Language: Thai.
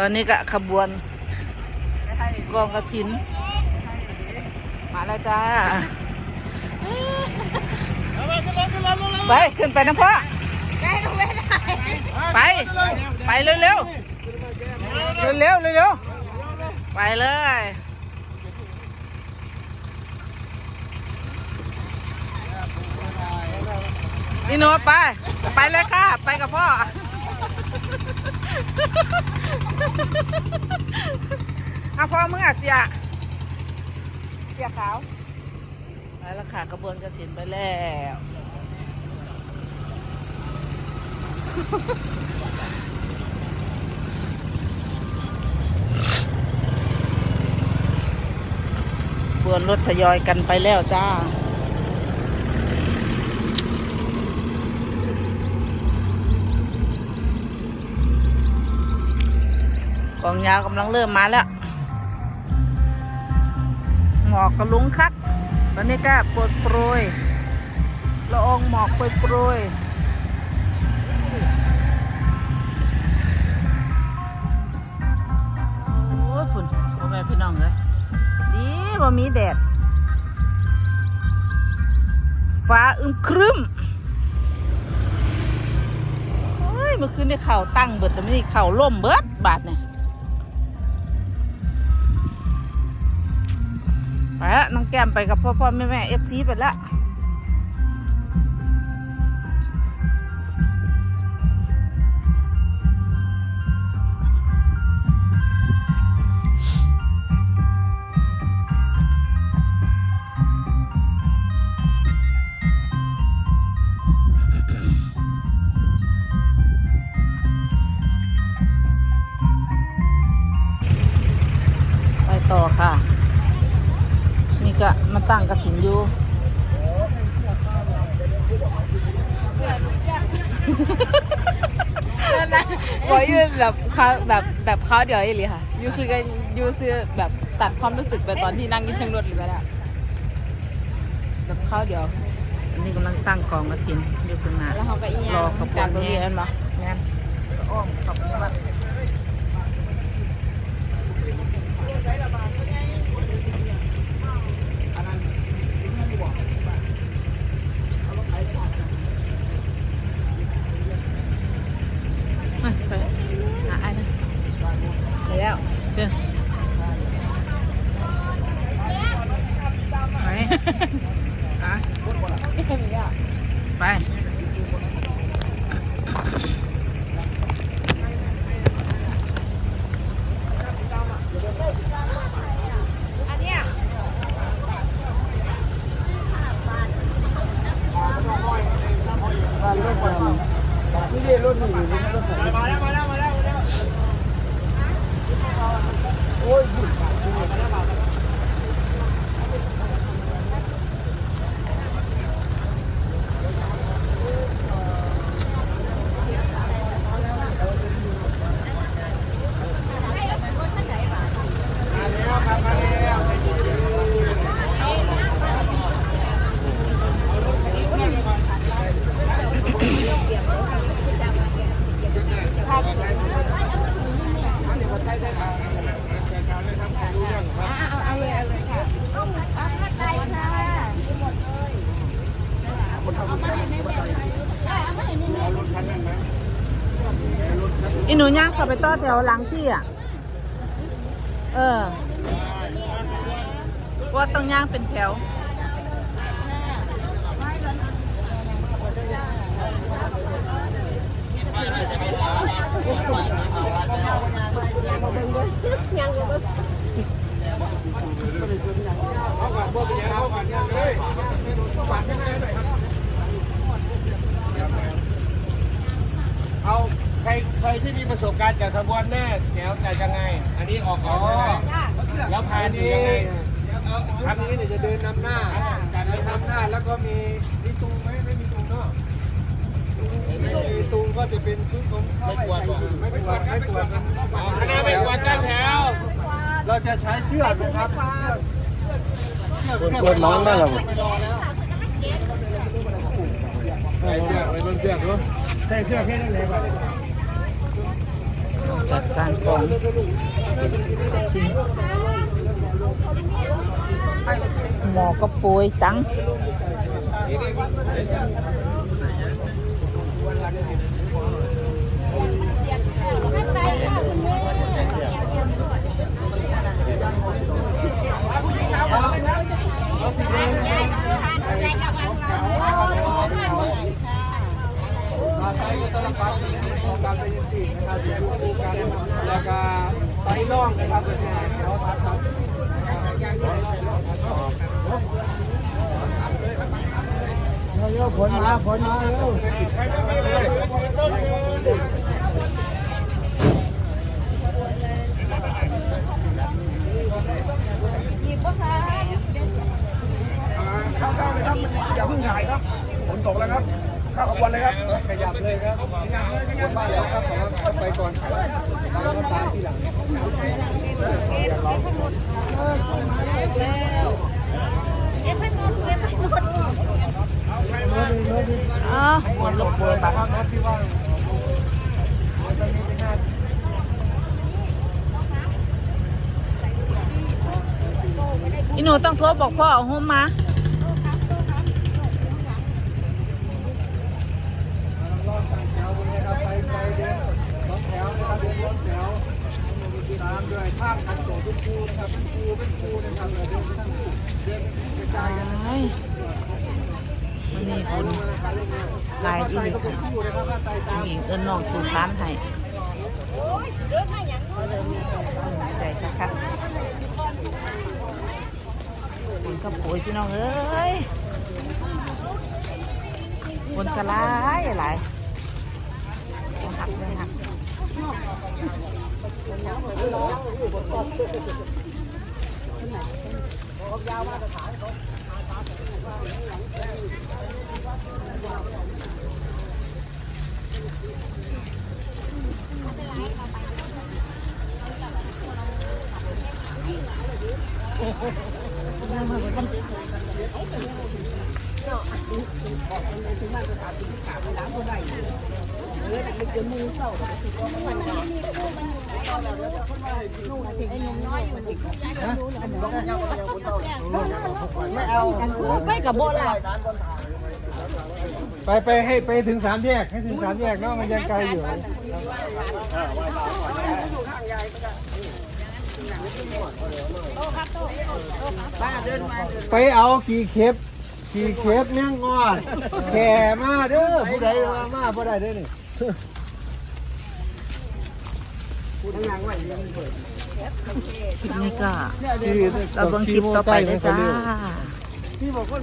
ตอนนี้ก็ขบวนกองกระถิน มาแล้วจ้า ไป ขึ้นไปนะพ่อ ไป ไปเร็วเร็วเร็วเร็วเร็วไปเลยนี่หนูไป ไปเลยค่ะ ไปกับพ่อ เอาพ่อมึงอะเสีย เสียขาวไปแล้วค่ะกระบวนกระถินไปแล้วบวนรถทยอยกันไปแล้วจ้า กองยาวกำลังเริ่มมาแล้วหมอกกระลุงคัด ตอนนี้ก็โปรยโปรยละอองหมอกโปรยโปรยโอ้ยพุ่นพ่อแม่พี่น้องเลยดีว่ามีแดด ฟ้าอึมครึ้มโอ้ยเมื่อคืนได้เข่าตั้งเบิดแต่ไม่ได้เข่าล่มเบิดบาทเนี่ย แก้มไปกับพ่อพ่อแม่แม่เอฟซีไปละไปต่อค่ะ นี่ก็มาตั้งกระถินอยู่บอกยูแบบเขาแบบแบบเขาเดี๋ยวอีหลีค่ะยูซื้อกันยูซื้อแบบตัดความรู้สึกไปตอนที่นั่งกินเทิงรถหรือเปล่าแบบเขาเดี๋ยว อันนี้กำลังตั้งกองกระถินอยู่ข้างหน้าแล้วเขาก็อีหยังรอขบวจากนตรงนี้แห่นั่นปะแม่นอ้อมขบวนไปไปหาไอ้นะ ไปแล้ว เดี๋ยวไปฮะ ไม่ใช่มีอะ ไป อันเนี้ย อี หนูย่างเข้าไปต่อแถวหลังพี่อะ เออว่าต้องย่างเป็นแถวเอาใครใคร ที่มีประสบการณ์จากขบวนแม่แถวจะยังไง อันนี้ออกก่อนใช่ไหมแล้วพาดียังไงทางนี้เนี่ยจะเดินนำหน้าเดินนำหน้าแล้วก็มีมีตูงไหมไม่มีตูงเนาะไม่มีตูงก็จะเป็นชุดของไม่กวดบไม่กวดไม่กวดนะอ๋อคณะไม่กวดตั้งแถวเราจะใช้เชือกนะครับเชือกกวดน้องได้หรอใส่เสื้อไปบนเสื้อดูใส่เสื้อแค่นั้นเลยป่ะ จัดการกองชิ้นหมอกระปุยตัง มาไทยก็ต้อนรับของการไปยินดีนะครับที่ดูกันแล้วก็ไปล่องนะครับเป็นไงเขาทักครับ เยอะผลมาผลมาเร็วเข้าเข้าเลยครับอย่าเพิ่งถ่ายครับฝนตกแล้วครับข้าวขบวนเลยครับขยับเลยครับขยับเลยขยับมาแล้วครับขอไปก่อนแล้วก็ตามที่หลังอ๋อหมดลูกเปิดบัตร รถที่ว่าง อีหนู ต้องโทรบอกพ่อเอาหุ้มมารอบแถวนะครับไปไปเดินรถแถวนะครับเดินรถแถวตามด้วยข้ามกันต่อทุกคูนะครับเป็นคูเป็นคูนะครับเดินทั้งเดินกระจายกันไอ้มันนี่คนลายอีหลีค่ะหญิงเอิ้นน้องคือค้านให้ใจค่ะค่ะค นกระปุยพี่น้องเอ้ยคนกระไรหลายหักเลยหัก ไปไปให้ไปถึงสามแยกให้ถึงสามแยกเนาะมันยังไกลอยู่ไปเอากี่เข็บ กี่เข็บเนี่ยงอดแข่มาเด้อผู้ใดมามาผู้ใดเด้อนี่คลิปนี้ก็เราเบิ่งคลิปต่อไปเลยจ้าที่บอกคน